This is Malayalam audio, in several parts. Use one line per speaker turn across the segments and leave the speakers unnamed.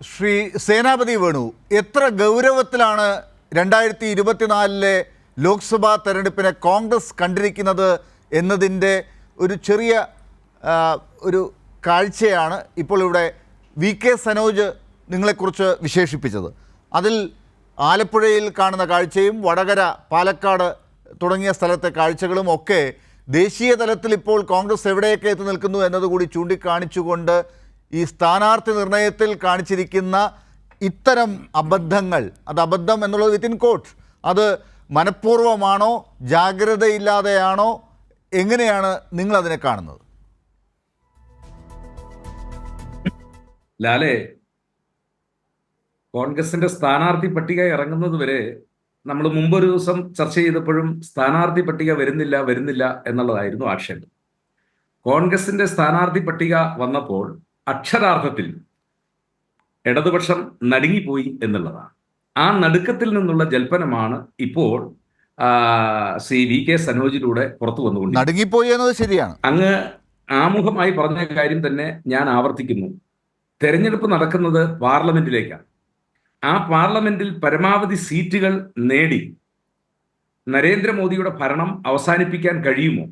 ശ്രീ സേനാപതി വേണു എത്ര ഗൗരവത്തിലാണ് രണ്ടായിരത്തി ഇരുപത്തിനാലിലെ ലോക്സഭാ തെരഞ്ഞെടുപ്പിനെ കോൺഗ്രസ് കണ്ടിരിക്കുന്നത് എന്നതിന്റെ ഒരു ചെറിയ ഒരു കാഴ്ചയാണ് ഇപ്പോൾ ഇവിടെ വി കെ സനോജ് നിങ്ങളെക്കുറിച്ച് വിശേഷിപ്പിച്ചത്. അതിൽ ആലപ്പുഴയിൽ കാണുന്ന കാഴ്ചയും വടകര പാലക്കാട് തുടങ്ങിയ സ്ഥലത്തെ കാഴ്ചകളും ഒക്കെ ദേശീയ തലത്തിൽ ഇപ്പോൾ കോൺഗ്രസ് എവിടെയൊക്കെ എത്തി നിൽക്കുന്നു എന്നതുകൂടി ചൂണ്ടിക്കാണിച്ചുകൊണ്ട് ഈ സ്ഥാനാർത്ഥി നിർണയത്തിൽ കാണിച്ചിരിക്കുന്ന ഇത്തരം അബദ്ധങ്ങൾ അത് അബദ്ധം എന്നുള്ളത് വിത്തിൻ കോട്ട് അത് മനഃപൂർവമാണോ ജാഗ്രതയില്ലാതെയാണോ എങ്ങനെയാണ് നിങ്ങൾ അതിനെ കാണുന്നത്?
ലാലേ കോൺഗ്രസിന്റെ സ്ഥാനാർത്ഥി പട്ടിക ഇറങ്ങുന്നത് വരെ നമ്മൾ മുമ്പൊരു ദിവസം ചർച്ച ചെയ്തപ്പോഴും സ്ഥാനാർത്ഥി പട്ടിക വരുന്നില്ല വരുന്നില്ല എന്നുള്ളതായിരുന്നു ആക്ഷേപം. കോൺഗ്രസിന്റെ സ്ഥാനാർത്ഥി പട്ടിക വന്നപ്പോൾ അക്ഷരാർത്ഥത്തിൽ ഇടതുപക്ഷം നടുങ്ങിപ്പോയി എന്നുള്ളതാണ്. ആ നടുക്കത്തിൽ നിന്നുള്ള ജൽപ്പനമാണ് ഇപ്പോൾ സി ശ്രീ വി കെ സനോജിലൂടെ പുറത്തു വന്നുകൊണ്ടിരിക്കുന്നത്.
നടുങ്ങിപ്പോയി എന്നത് ശരിയാണ്.
അങ്ങ് ആമുഖമായി പറഞ്ഞ കാര്യം തന്നെ ഞാൻ ആവർത്തിക്കുന്നു. തെരഞ്ഞെടുപ്പ് നടക്കുന്നത് പാർലമെന്റിലേക്കാണ്. ആ പാർലമെന്റിൽ പരമാവധി സീറ്റുകൾ നേടി നരേന്ദ്രമോദിയുടെ ഭരണം അവസാനിപ്പിക്കാൻ കഴിയുമോ?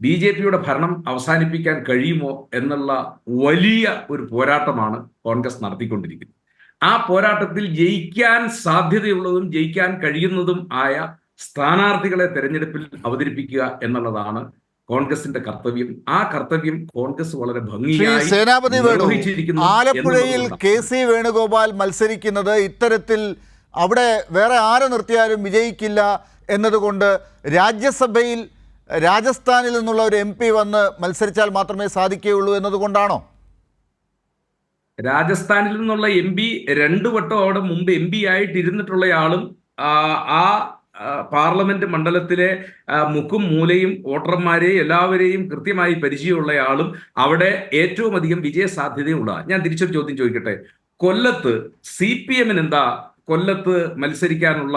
ബി ജെ പിയുടെ ഭരണം അവസാനിപ്പിക്കാൻ കഴിയുമോ എന്നുള്ള വലിയ ഒരു പോരാട്ടമാണ് കോൺഗ്രസ് നടത്തിക്കൊണ്ടിരിക്കുന്നത്. ആ പോരാട്ടത്തിൽ ജയിക്കാൻ സാധ്യതയുള്ളതും ജയിക്കാൻ കഴിയുന്നതും ആയ സ്ഥാനാർത്ഥികളെ തെരഞ്ഞെടുപ്പിൽ അവതരിപ്പിക്കുക എന്നുള്ളതാണ് കോൺഗ്രസിന്റെ കർത്തവ്യം. ആ കർത്തവ്യം കോൺഗ്രസ് വളരെ ഭംഗിയായി
സേനാപതി വേണു ആലപ്പുഴയിൽ. കെ സി വേണുഗോപാൽ മത്സരിക്കുന്നത്. ഇത്തരത്തിൽ അവിടെ വേറെ ആരെ നിർത്തിയാലും വിജയിക്കില്ല എന്നതുകൊണ്ട് രാജ്യസഭയിൽ രാജസ്ഥാനിൽ നിന്നുള്ള ഒരു എം പി വന്ന് മത്സരിച്ചാൽ മാത്രമേ സാധിക്കുകയുള്ളൂ എന്നതുകൊണ്ടാണോ?
രാജസ്ഥാനിൽ നിന്നുള്ള എം പി രണ്ടു വട്ടം അവിടെ മുമ്പ് എം പി ആയിട്ടിരുന്നിട്ടുള്ളയാളും ആ, പാർലമെന്റ് മണ്ഡലത്തിലെ മുക്കും മൂലയും വോട്ടർമാരെയും എല്ലാവരെയും കൃത്യമായി പരിചയമുള്ളയാളും അവിടെ ഏറ്റവും അധികം വിജയ സാധ്യതയുള്ള ഞാൻ തിരിച്ചൊരു ചോദ്യം ചോദിക്കട്ടെ? കൊല്ലത്ത് സി പി എമ്മിന് എന്താ കൊല്ലത്ത് മത്സരിക്കാനുള്ള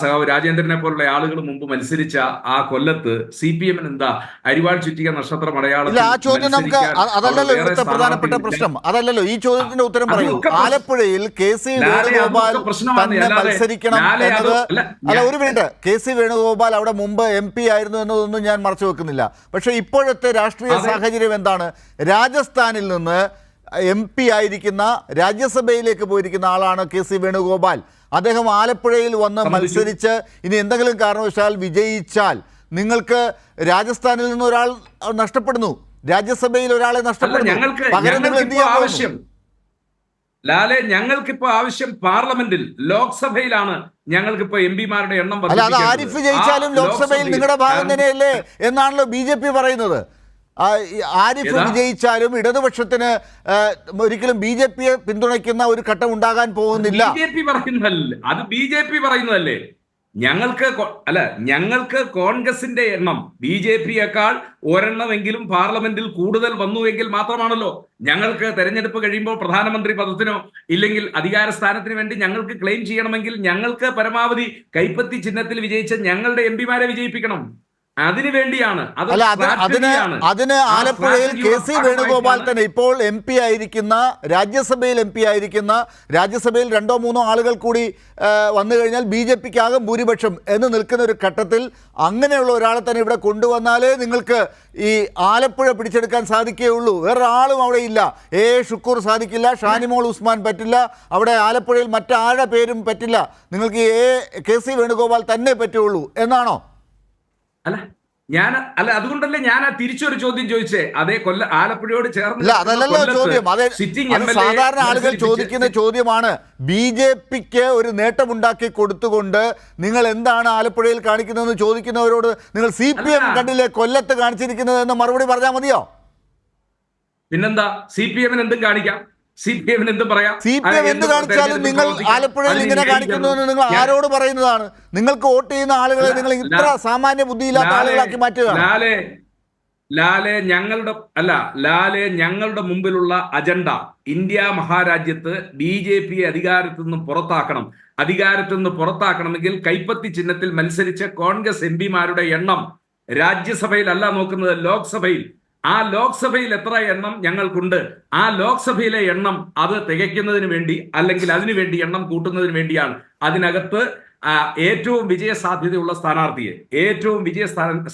സഖാവ് രാജേന്ദ്രനെ പോലുള്ള ആളുകൾ മുമ്പ് മത്സരിച്ച ആ കൊല്ലത്ത് സി പി എമ്മിന് എന്താ അരിവാൾ ചുറ്റിക നക്ഷത്രം അടയാളം
ആ ചോദ്യം നമുക്ക് അതല്ലല്ലോ ഇവിടുത്തെ പ്രധാനപ്പെട്ട പ്രശ്നം. അതല്ലല്ലോ ഈ ചോദ്യത്തിന്റെ ഉത്തരം പറയൂ. ആലപ്പുഴയിൽ കെ സി വേണുഗോപാൽ തന്നെ മത്സരിക്കണം എന്നത്
അല്ല
ഒരു മിനിറ്റ്. കെ സി വേണുഗോപാൽ അവിടെ മുമ്പ് എം പി ആയിരുന്നു എന്നതൊന്നും ഞാൻ മറച്ചു വെക്കുന്നില്ല. പക്ഷേ ഇപ്പോഴത്തെ രാഷ്ട്രീയ സാഹചര്യം എന്താണ്? രാജസ്ഥാനിൽ നിന്ന് എം പി ആയിരിക്കുന്ന രാജ്യസഭയിലേക്ക് പോയിരിക്കുന്ന ആളാണ് കെ സി വേണുഗോപാൽ. അദ്ദേഹം ആലപ്പുഴയിൽ വന്ന് മത്സരിച്ച് ഇനി എന്തെങ്കിലും കാരണവശാൽ വിജയിച്ചാൽ നിങ്ങൾക്ക് രാജസ്ഥാനിൽ നിന്ന് ഒരാൾ നഷ്ടപ്പെടുന്നു. രാജ്യസഭയിൽ ഒരാളെ നഷ്ടപ്പെടുന്നു.
ഞങ്ങൾക്ക്
പകരം നിങ്ങൾ എന്ത്
ആവശ്യം? ലാലെ ഞങ്ങൾക്കിപ്പോ ആവശ്യം പാർലമെന്റിൽ ലോക്സഭയിലാണ് ഞങ്ങൾക്കിപ്പോ എം പിമാരുടെ എണ്ണം
അല്ല അത് ആരിഫ് ജയിച്ചാലും ലോക്സഭയിൽ നിങ്ങളുടെ ഭാഗം തന്നെയല്ലേ എന്നാണല്ലോ ബി ജെ പി പറയുന്നത്. ആരിഫ്? വിജയിച്ചാലും ഇടതുപക്ഷത്തിന് ഒരിക്കലും ബി ജെ പിയെ പിന്തുണയ്ക്കുന്ന ഒരു ഘട്ടം ഉണ്ടാകാൻ പോകുന്നില്ല.
ബി ജെ പി പറയുന്നതല്ലേ? അത് ബി ജെ പി പറയുന്നതല്ലേ? ഞങ്ങൾക്ക് അല്ല ഞങ്ങൾക്ക് കോൺഗ്രസിന്റെ എണ്ണം ബി ജെ പിയേക്കാൾ ഒരെണ്ണമെങ്കിലും പാർലമെന്റിൽ കൂടുതൽ വന്നുവെങ്കിൽ മാത്രമാണല്ലോ ഞങ്ങൾക്ക് തെരഞ്ഞെടുപ്പ് കഴിയുമ്പോൾ പ്രധാനമന്ത്രി പദത്തിനോ ഇല്ലെങ്കിൽ അധികാര സ്ഥാനത്തിന് വേണ്ടി ഞങ്ങൾക്ക് ക്ലെയിം ചെയ്യണമെങ്കിൽ ഞങ്ങൾക്ക് പരമാവധി കൈപ്പത്തി ചിഹ്നത്തിൽ വിജയിച്ച ഞങ്ങളുടെ എം പിമാരെ വിജയിപ്പിക്കണം. അതിനു വേണ്ടിയാണ്.
അല്ല അതിന് അതിന് ആലപ്പുഴയിൽ കെ സി വേണുഗോപാൽ തന്നെ ഇപ്പോൾ എം പി ആയിരിക്കുന്ന രാജ്യസഭയിൽ എം പി ആയിരിക്കുന്ന രാജ്യസഭയിൽ രണ്ടോ മൂന്നോ ആളുകൾ കൂടി വന്നു കഴിഞ്ഞാൽ ബി ജെ പിക്ക് ആകും ഭൂരിപക്ഷം എന്ന് നിൽക്കുന്ന ഒരു ഘട്ടത്തിൽ അങ്ങനെയുള്ള ഒരാളെ തന്നെ ഇവിടെ കൊണ്ടുവന്നാലേ നിങ്ങൾക്ക് ഈ ആലപ്പുഴ പിടിച്ചെടുക്കാൻ സാധിക്കുകയുള്ളൂ. വേറൊരാളും അവിടെ ഇല്ല. ഏ എ ഷുക്കൂർ സാധിക്കില്ല ഷാനിമോൾ ഉസ്മാൻ പറ്റില്ല അവിടെ ആലപ്പുഴയിൽ മറ്റാരുടെ പേരും പറ്റില്ല. നിങ്ങൾക്ക് എ കെ സി വേണുഗോപാൽ തന്നെ പറ്റുള്ളൂ എന്നാണോ?
അല്ല ഞാൻ അല്ല അതുകൊണ്ടല്ലേ ഞാൻ ആ തിരിച്ചൊരു ചോദ്യം ചോദിച്ചേ? അതേ കൊല്ല ആലപ്പുഴയോട് ചേർന്ന്
അതല്ലല്ലോ ചോദ്യം. അതെ സാധാരണ ആളുകൾ ചോദിക്കുന്ന ചോദ്യമാണ്. ബി ജെ പിക്ക് ഒരു നേട്ടമുണ്ടാക്കി കൊടുത്തുകൊണ്ട് നിങ്ങൾ എന്താണ് ആലപ്പുഴയിൽ കാണിക്കുന്നതെന്ന് ചോദിക്കുന്നവരോട് നിങ്ങൾ സി പി എം. കണ്ടില്ലേ കൊല്ലത്ത് കാണിച്ചിരിക്കുന്നത് എന്ന് മറുപടി പറഞ്ഞാൽ മതിയോ?
പിന്നെന്താ? സി പി എമ്മിന് എന്തും കാണിക്കാം. സി പി എമ്മിന് എന്ത് പറയാം?
സി പി എം എന്ത് കാണിച്ചാലും നിങ്ങൾ ആലപ്പുഴയിൽ ഇങ്ങനെ കാണിക്കുന്നു എന്ന് നിങ്ങൾ ആരോട് പറയുന്നതാണ്? നിങ്ങൾക്ക് വോട്ട് ചെയ്യുന്ന ആളുകളെ നിങ്ങൾ ഇത്ര സാമാന്യ ബുദ്ധിയില്ലാത്ത ആളുകളാക്കി മാറ്റുക
ലാലെ ലാലെ ഞങ്ങളുടെ അല്ല ലാലെ ഞങ്ങളുടെ മുമ്പിലുള്ള അജണ്ട ഇന്ത്യ മഹാരാജ്യത്ത് ബി ജെ പിയെ അധികാരത്തിൽ നിന്ന് പുറത്താക്കണം. അധികാരത്തിൽ നിന്ന് പുറത്താക്കണമെങ്കിൽ കൈപ്പത്തി ചിഹ്നത്തിൽ മത്സരിച്ച കോൺഗ്രസ് എം പിമാരുടെ എണ്ണം രാജ്യസഭയിലല്ല നോക്കുന്നത് ലോക്സഭയിൽ ആ ലോക്സഭയിൽ എത്ര എണ്ണം ഞങ്ങൾക്കുണ്ട്? ആ ലോക്സഭയിലെ എണ്ണം അത് തികയ്ക്കുന്നതിന് വേണ്ടി അല്ലെങ്കിൽ അതിനു വേണ്ടി എണ്ണം കൂട്ടുന്നതിന് വേണ്ടിയാണ്. അതിനകത്ത് ഏറ്റവും വിജയ സാധ്യതയുള്ള സ്ഥാനാർത്ഥിയെ ഏറ്റവും വിജയ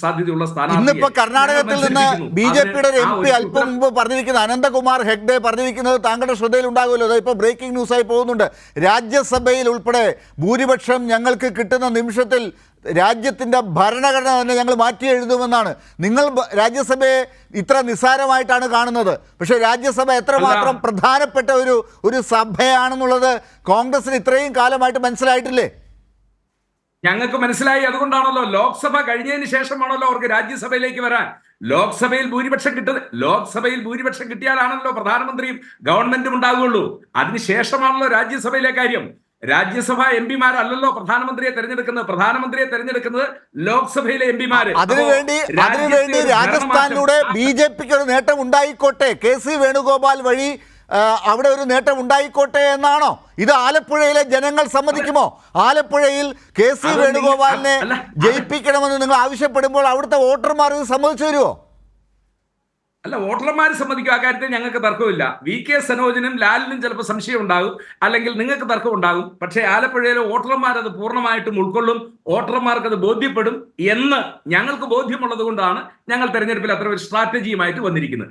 സാധ്യതയുള്ള സ്ഥാനാർത്ഥി
ഇന്നിപ്പോ കർണാടകത്തിൽ നിന്ന്. ബി ജെ പിയുടെ ഒരു എം പി അല്പം മുമ്പ് പറഞ്ഞിരിക്കുന്നത് അനന്തകുമാർ ഹെഗ്ഡെ പറഞ്ഞിരിക്കുന്നത് താങ്കളുടെ ശ്രദ്ധയിൽ ഉണ്ടാകുമല്ലോ. അത് ഇപ്പോൾ ബ്രേക്കിംഗ് ന്യൂസായി പോകുന്നുണ്ട്. രാജ്യസഭയിൽ ഉൾപ്പെടെ ഭൂരിപക്ഷം ഞങ്ങൾക്ക് കിട്ടുന്ന നിമിഷത്തിൽ രാജ്യത്തിന്റെ ഭരണഘടന തന്നെ ഞങ്ങൾ മാറ്റി എഴുതുമെന്നാണ്. നിങ്ങൾ രാജ്യസഭയെ ഇത്ര നിസ്സാരമായിട്ടാണ് കാണുന്നത്. പക്ഷേ രാജ്യസഭ എത്രമാത്രം. പ്രധാനപ്പെട്ട ഒരു ഒരു സഭയാണെന്നുള്ളത് കോൺഗ്രസിന് ഇത്രയും കാലമായിട്ട് മനസ്സിലായിട്ടില്ലേ?
ഞങ്ങൾക്ക് മനസ്സിലായി. അതുകൊണ്ടാണല്ലോ ലോക്സഭ കഴിഞ്ഞതിന് ശേഷമാണല്ലോ അവർക്ക് രാജ്യസഭയിലേക്ക് വരാൻ. ലോക്സഭയിൽ ഭൂരിപക്ഷം കിട്ടുന്നത് ലോക്സഭയിൽ ഭൂരിപക്ഷം കിട്ടിയാലാണല്ലോ പ്രധാനമന്ത്രിയും ഗവൺമെന്റും ഉണ്ടാകുകയുള്ളൂ അതിനുശേഷമാണല്ലോ രാജ്യസഭയിലെ കാര്യം. രാജ്യസഭ എം പിമാരല്ലല്ലോ പ്രധാനമന്ത്രിയെ തെരഞ്ഞെടുക്കുന്നത്. പ്രധാനമന്ത്രിയെ തെരഞ്ഞെടുക്കുന്നത് ലോക്സഭയിലെ എം പിമാര്.
അതിനുവേണ്ടി അതിനുവേണ്ടി രാജസ്ഥാനിലൂടെ ബി ജെ പിക്ക് ഒരു നേട്ടം ഉണ്ടായിക്കോട്ടെ? കെ സി വേണുഗോപാൽ വഴി അവിടെ ഒരു നേട്ടം ഉണ്ടായിക്കോട്ടെ എന്നാണോ? ഇത് ആലപ്പുഴയിലെ ജനങ്ങൾ സമ്മതിക്കുമോ? ആലപ്പുഴയിൽ കെ സി വേണുഗോപാലിനെ ജയിപ്പിക്കണമെന്ന് നിങ്ങൾ ആവശ്യപ്പെടുമ്പോൾ അവിടുത്തെ വോട്ടർമാർ ഇത് സമ്മതിച്ചു തരുമോ?
അല്ല വോട്ടർമാർ സമ്മതിക്കും. ആ കാര്യത്തിൽ ഞങ്ങൾക്ക് തർക്കമില്ല. വി കെ സനോജിനും ലാലിനും ചിലപ്പോൾ സംശയം ഉണ്ടാകും. അല്ലെങ്കിൽ നിങ്ങൾക്ക് തർക്കം ഉണ്ടാകും. പക്ഷേ ആലപ്പുഴയിലെ വോട്ടർമാർ അത് പൂർണമായിട്ടും ഉൾക്കൊള്ളും. വോട്ടർമാർക്ക് അത് ബോധ്യപ്പെടും എന്ന് ഞങ്ങൾക്ക് ബോധ്യമുള്ളത് കൊണ്ടാണ് ഞങ്ങൾ തെരഞ്ഞെടുപ്പിൽ അത്ര ഒരു സ്ട്രാറ്റജിയുമായിട്ട് വന്നിരിക്കുന്നത്.